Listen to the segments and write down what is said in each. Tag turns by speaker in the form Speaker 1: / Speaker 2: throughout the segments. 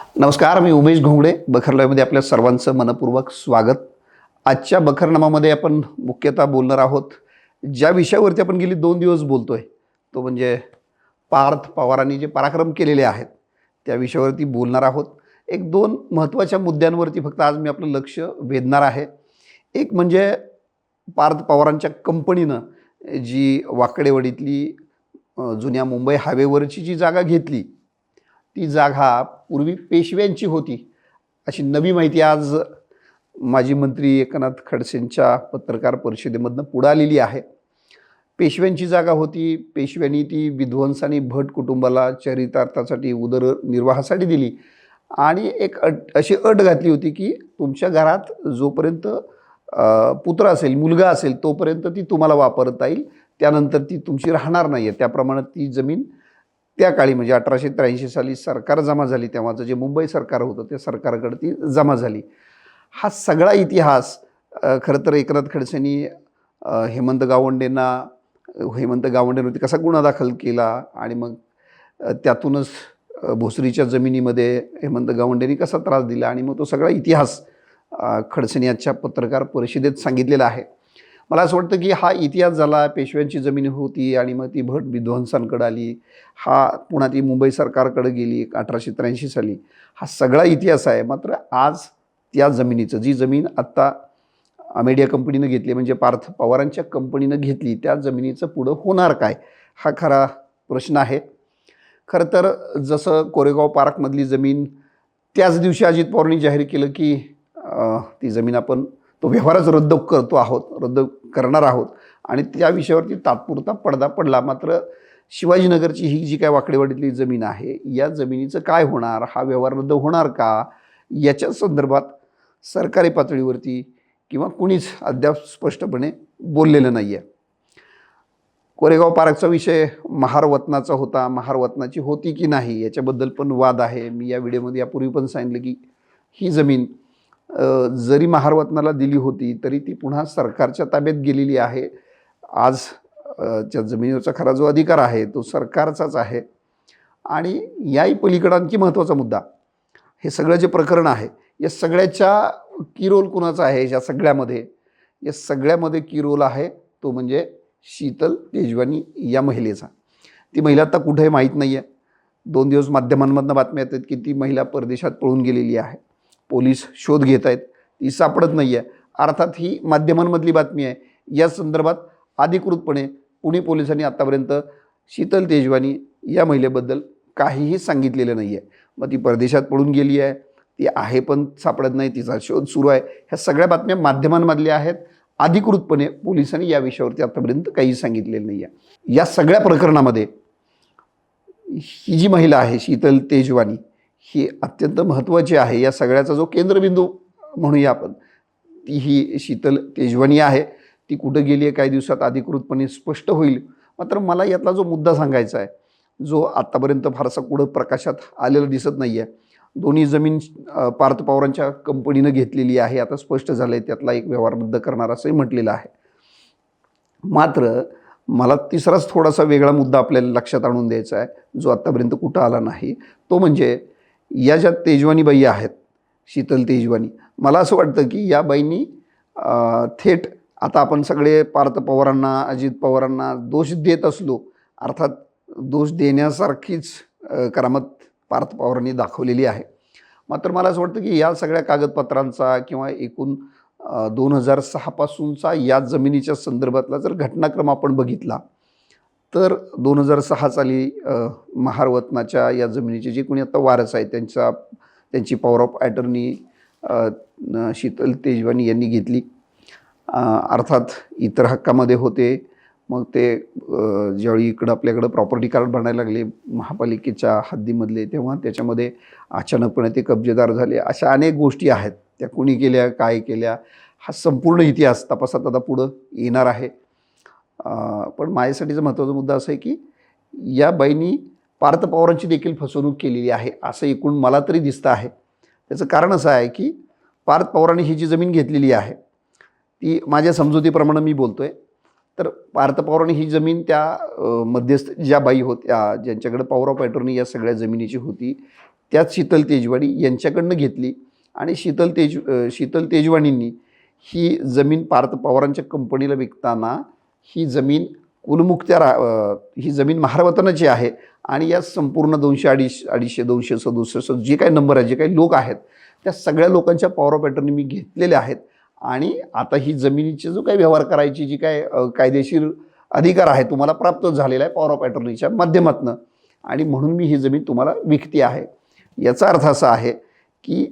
Speaker 1: नमस्कार मी उमेश घोंगडे बखरलाईमध्ये आपल्या सर्वांचं मनपूर्वक स्वागत. आजच्या बखरनामामध्ये आपण मुख्यतः बोलणार आहोत ज्या विषयावरती आपण गेली दोन दिवस बोलतो आहे तो म्हणजे पार्थ पवारांनी जे पराक्रम केलेले आहेत त्या विषयावरती बोलणार आहोत. एक दोन महत्त्वाच्या मुद्द्यांवरती फक्त आज मी आपलं लक्ष वेधणार आहे. एक म्हणजे पार्थ पवारांच्या कंपनीनं जी वाकडेवाडीतली जुन्या मुंबई हायवेवरची जी जागा घेतली ती जागा पूर्वी पेशव्यांची होती. अशी नवी माहिती आज माजी मंत्री एकनाथ खडसेंच्या पत्रकार परिषदेमधनं पुढं आलेली आहे. पेशव्यांची जागा होती. पेशव्यांनी ती विध्वंसाने भट कुटुंबाला चरितार्थासाठी उदरनिर्वाहासाठी दिली. आणि एक अट अशी अट घातली होती की तुमच्या घरात जोपर्यंत पुत्र असेल मुलगा असेल तोपर्यंत ती तुम्हाला वापरता येईल. त्यानंतर ती तुमची राहणार नाही आहे त्याप्रमाणे ती जमीन त्या काळी म्हणजे अठराशे त्र्याऐंशी साली सरकार जमा झाली तेव्हाचं जे मुंबई सरकार होतं त्या सरकारकडे ती जमा झाली. हा सगळा इतिहास खरं तर एकनाथ खडसेंनी हेमंत गावंडेंना हेमंत गावंडेंवरती कसा गुन्हा दाखल केला आणि मग त्यातूनच भोसरीच्या जमिनीमध्ये हेमंत गावंडेंनी कसा त्रास दिला आणि मग तो सगळा इतिहास खडसेंनी आजच्या पत्रकार परिषदेत सांगितलेला आहे. मला असं वाटतं की हा इतिहास झाला पेशव्यांची जमीन होती आणि मग ती भट विध्वंसांकडे आली. हा पुन्हा ती मुंबई सरकारकडे गेली अठराशे त्र्याऐंशी साली. हा सगळा इतिहास आहे. मात्र आज त्या जमिनीचं जी जमीन आत्ता अमेडिया कंपनीनं घेतली म्हणजे पार्थ पवारांच्या कंपनीनं घेतली त्या जमिनीचं पुढं होणार काय? हा खरा प्रश्न आहे. खरं तर जसं कोरेगाव पार्कमधली जमीन त्याच दिवशी अजित पवारांनी जाहीर केलं की ती जमीन आपण तो व्यवहारच रद्द करतो आहोत. रद्द करणार आहोत. आणि त्या विषयावरती तात्पुरता पडदा पडला. मात्र शिवाजीनगरची ही जी काय वाकडेवाडीतली जमीन आहे या जमिनीचं काय होणार? हा व्यवहार रद्द होणार का? याच्या संदर्भात सरकारी पातळीवरती किंवा कुणीच अद्याप स्पष्टपणे बोललेलं नाही आहे कोरेगाव पार्कचा विषय महारवतनाचा होता. महारवतनाची होती की नाही याच्याबद्दल पण वाद आहे. मी या व्हिडिओमध्ये यापूर्वी पण सांगितलं की ही जमीन जरी महारवतनाला दिली होती तरी ती पुन्हा सरकारच्या ताब्यात गेलेली आहे. आज अ, जमिनीवरचा खरा जो अधिकार आहे तो सरकारचाच आहे. आणि याही पलीकडं आणखी महत्त्वाचा मुद्दा हे सगळं जे प्रकरण आहे या सगळ्याच्या की रोल कुणाचा आहे या सगळ्यामध्ये? या सगळ्यामध्ये की रोल आहे तो म्हणजे शीतल तेजवानी या महिलेचा. ती महिला आता कुठे माहीत नाही आहे दोन दिवस माध्यमांमधनं बातम्या येतात की ती महिला परदेशात पळून गेलेली आहे. पोलीस शोध घेत आहेत ती सापडत नाही आहे अर्थात ही माध्यमांमधली बातमी आहे. या संदर्भात अधिकृतपणे पुणे पोलिसांनी आत्तापर्यंत शीतल तेजवानी या महिलेबद्दल काहीही सांगितलेलं नाही आहे मग ती परदेशात पळून गेली आहे. ती आहे पण सापडत नाही. तिचा शोध सुरू आहे. ह्या सगळ्या बातम्या माध्यमांमधल्या आहेत. अधिकृतपणे पोलिसांनी या विषयावरती आत्तापर्यंत काही सांगितलेलं नाही आहे या सगळ्या प्रकरणामध्ये ही जी महिला आहे शीतल तेजवानी ही अत्यंत महत्त्वाची आहे. या सगळ्याचा जो केंद्रबिंदू म्हणूया आपण ती ही शीतल तेजवानी आहे. ती कुठं गेली आहे? काही दिवसात अधिकृतपणे स्पष्ट होईल. मात्र मला यातला जो मुद्दा सांगायचा आहे जो आत्तापर्यंत फारसा कुठं प्रकाशात आलेला दिसत नाही आहे दोन्ही जमीन पार्थ पवारांच्या कंपनीनं घेतलेली आहे. आता स्पष्ट झालं आहे त्यातला एक व्यवहार रद्द करणार असंही म्हटलेलं आहे. मात्र मला तिसराच थोडासा वेगळा मुद्दा आपल्याला लक्षात आणून द्यायचा आहे जो आत्तापर्यंत कुठं आला नाही. तो म्हणजे या ज्या तेजवानी बाई आहेत शीतल तेजवानी मला असं वाटतं की या बाईंनी थेट आता आपण सगळे पार्थ पवारांना अजित पवारांना दोष देत असलो अर्थात दोष देण्यासारखीच करामत पार्थ पवारांनी दाखवलेली आहे. मात्र मला असं वाटतं की या सगळ्या कागदपत्रांचा किंवा एकूण दोन हजार सहापासूनचा या जमिनीच्या संदर्भातला जर घटनाक्रम आपण बघितला तर दोन हजार सहा साली महारवतनाच्या या जमिनीचे जे कोणी आता वारस आहे त्यांचा त्यांची power of attorney Sheetal Tejwani यांनी घेतली. अर्थात इतर हक्कामध्ये होते. मग ते ज्यावेळी इकडं आपल्याकडं प्रॉपर्टी कार्ड बनायला लागले महापालिकेच्या हद्दीमधले तेव्हा त्याच्यामध्ये अचानकपणे ते कब्जेदार झाले. अशा अनेक गोष्टी आहेत. त्या कोणी केल्या काय केल्या हा संपूर्ण इतिहास तपासात आता पुढं येणार आहे. पण माझ्यासाठीचा महत्त्वाचा मुद्दा असा आहे की या बाईंनी पार्थ पवारांची देखील फसवणूक केलेली आहे असं एकूण मला तरी दिसतं आहे. त्याचं कारण असं आहे की पार्थ पवारांनी ही जी जमीन घेतलेली आहे ती माझ्या समजुतीप्रमाणे मी बोलतो आहे तर पार्थ पवारांनी ही जमीन त्या मध्यस्थ ज्या बाई होत्या ज्यांच्याकडे पॉवर ऑफ अटॉर्नी या सगळ्या जमिनीची होती त्याच शीतल तेजवाणी यांच्याकडनं घेतली आणि शीतल तेज शीतल तेजवाणींनी ही जमीन पार्थ पवारांच्या कंपनीला विकताना ही जमीन कुलमुक्त्या रा ही जमीन महारवतनाची आहे आणि या संपूर्ण दोनशे अडीचशे अडीचशे दोनशे सदुसष्ट जे काही नंबर आहे जे काही लोक आहेत त्या सगळ्या लोकांच्या पॉवर ऑफ पॅटर्नी मी घेतलेल्या आहेत. आणि आता ही जमिनीची जो काही व्यवहार करायची जी काय कायदेशीर अधिकार आहे तुम्हाला प्राप्त झालेला आहे पॉवर ऑफ अटर्नीच्या माध्यमातनं. आणि म्हणून मी ही जमीन तुम्हाला विकती आहे. याचा अर्थ असा आहे की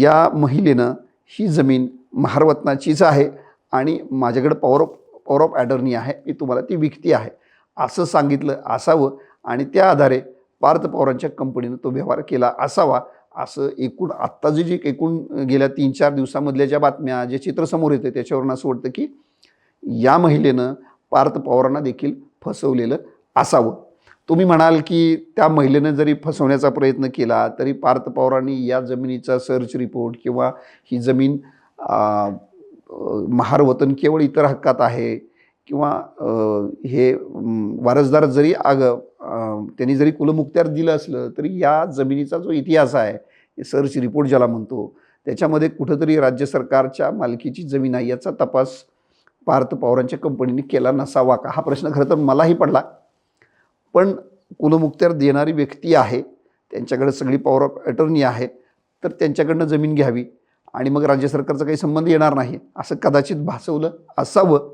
Speaker 1: या महिलेनं ही जमीन महारवतनाचीच आहे आणि माझ्याकडे power of power of attorney आहे मी तुम्हाला ती विकती आहे. असं सांगितलं असावं आणि त्या आधारे पार्थ पवारांच्या कंपनीनं तो व्यवहार केला असावा असं एकूण आत्ता जे जे एकूण गेल्या तीन चार दिवसामधल्या ज्या बातम्या जे चित्र समोर येते त्याच्यावरून असं वाटतं की या महिलेनं पार्थ पवारांना देखील फसवलेलं असावं. तुम्ही म्हणाल की त्या महिलेनं जरी फसवण्याचा प्रयत्न केला तरी पार्थ पवारांनी या जमिनीचा सर्च रिपोर्ट किंवा ही जमीन महार वतन केवळ इतर हक्कात आहे किंवा हे वारसदार जरी आग त्यांनी जरी कुलमुक्त्यार दिलं असलं तरी या जमिनीचा जो इतिहास आहे सर्च रिपोर्ट ज्याला म्हणतो त्याच्यामध्ये कुठंतरी राज्य सरकारच्या मालकीची जमीन आहे याचा तपास पार्थ पवारांच्या कंपनीने केला नसावा का? हा प्रश्न खरं तर मलाही पडला. पण कुलमुक्त्यार देणारी व्यक्ती आहे त्यांच्याकडे सगळी पॉवर ऑफ अटर्नी आहे तर त्यांच्याकडनं जमीन घ्यावी. आणि मग राज्य सरकारचा काही संबंध येणार नाही असं कदाचित भासवलं असावं.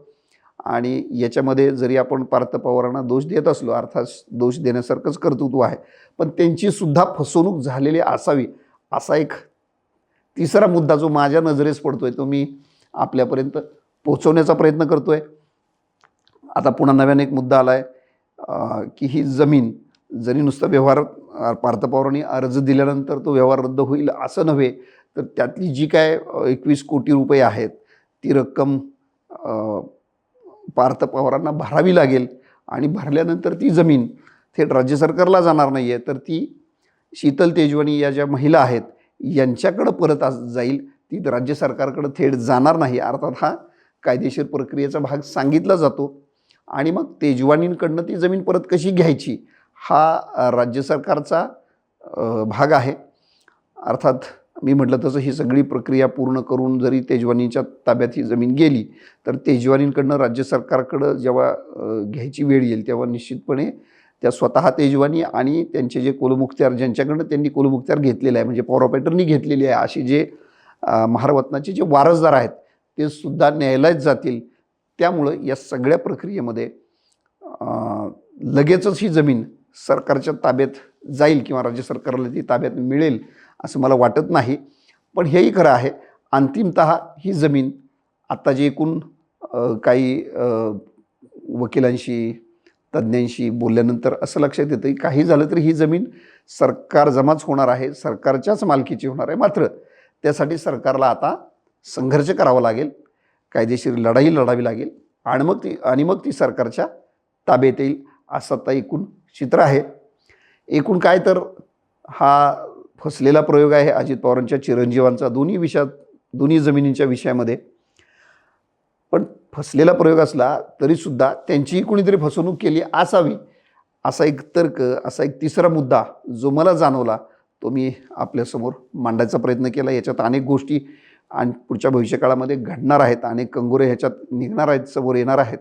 Speaker 1: आणि याच्यामध्ये जरी आपण पार्थ पवारांना दोष देत असलो अर्थात दोष देण्यासारखंच कर्तृत्व आहे पण त्यांची सुद्धा फसवणूक झालेली असावी असा एक तिसरा मुद्दा जो माझ्या नजरेस पडतोय तो मी आपल्यापर्यंत पोहोचवण्याचा प्रयत्न करतोय. आता पुन्हा नव्याने एक मुद्दा आला आहे की ही जमीन जरी नुसता व्यवहार पार्थ पवारांनी अर्ज दिल्यानंतर तो व्यवहार रद्द होईल असं नव्हे तर त्यातली जी काय एकवीस कोटी रुपये आहेत ती रक्कम पार्थ पवारांना भरावी लागेल आणि भरल्यानंतर ती जमीन थेट राज्य सरकारला जाणार नाही आहे तर ती शीतल तेजवानी या ज्या महिला आहेत यांच्याकडं परत आज जाईल ती राज्य सरकारकडं थेट जाणार नाही. अर्थात हा कायदेशीर प्रक्रियेचा भाग सांगितला जातो आणि मग तेजवानींकडनं ती जमीन परत कशी घ्यायची हा राज्य सरकारचा भाग आहे. अर्थात मी म्हटलं तसं ही सगळी प्रक्रिया पूर्ण करून जरी तेजवानींच्या ताब्यात ही जमीन गेली तर तेजवानींकडनं राज्य सरकारकडं जेव्हा घ्यायची वेळ येईल तेव्हा निश्चितपणे त्या स्वतः तेजवानी आणि त्यांचे जे कुलमुख्त्यार ज्यांच्याकडनं त्यांनी कुलमुख्त्यार घेतलेलं आहे म्हणजे पॉवर घेतलेली आहे अशी जे अ, महारवतनाचे जे वारसदार आहेत ते सुद्धा न्यायालयात जातील. त्यामुळं या सगळ्या प्रक्रियेमध्ये लगेचच ही जमीन सरकारच्या ताब्यात जाईल किंवा राज्य सरकारला ती ताब्यात मिळेल असं मला वाटत नाही. पण हेही खरं आहे अंतिमत ही जमीन आत्ता जे एकूण काही वकिलांशी तज्ज्ञांशी बोलल्यानंतर असं लक्षात येतं की काही झालं तरी ही जमीन सरकार जमाच होणार आहे सरकारच्याच मालकीची होणार आहे. मात्र त्यासाठी सरकारला आता संघर्ष करावा लागेल कायदेशीर लढाई लढावी लागेल आणि मग ती आणि मग ती सरकारच्या ताब्यात येईल असं आता एकूण चित्र आहे. एकूण काय तर हा फसलेला प्रयोग आहे अजित पवारांच्या चिरंजीवांचा दोन्ही विषयात दोन्ही जमिनींच्या विषयामध्ये. पण फसलेला प्रयोग असला तरीसुद्धा त्यांचीही कुणीतरी फसवणूक केली असावी असा एक तर्क असा एक तिसरा मुद्दा जो मला जाणवला तो मी आपल्यासमोर मांडायचा प्रयत्न केला. याच्यात अनेक गोष्टी आणि पुढच्या भविष्यकाळामध्ये घडणार आहेत अनेक कंगोरे ह्याच्यात निघणार आहेत समोर येणार आहेत.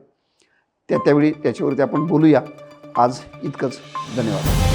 Speaker 1: त्या त्यावेळी त्याच्यावरती आपण बोलूया. आज इतकंच. धन्यवाद.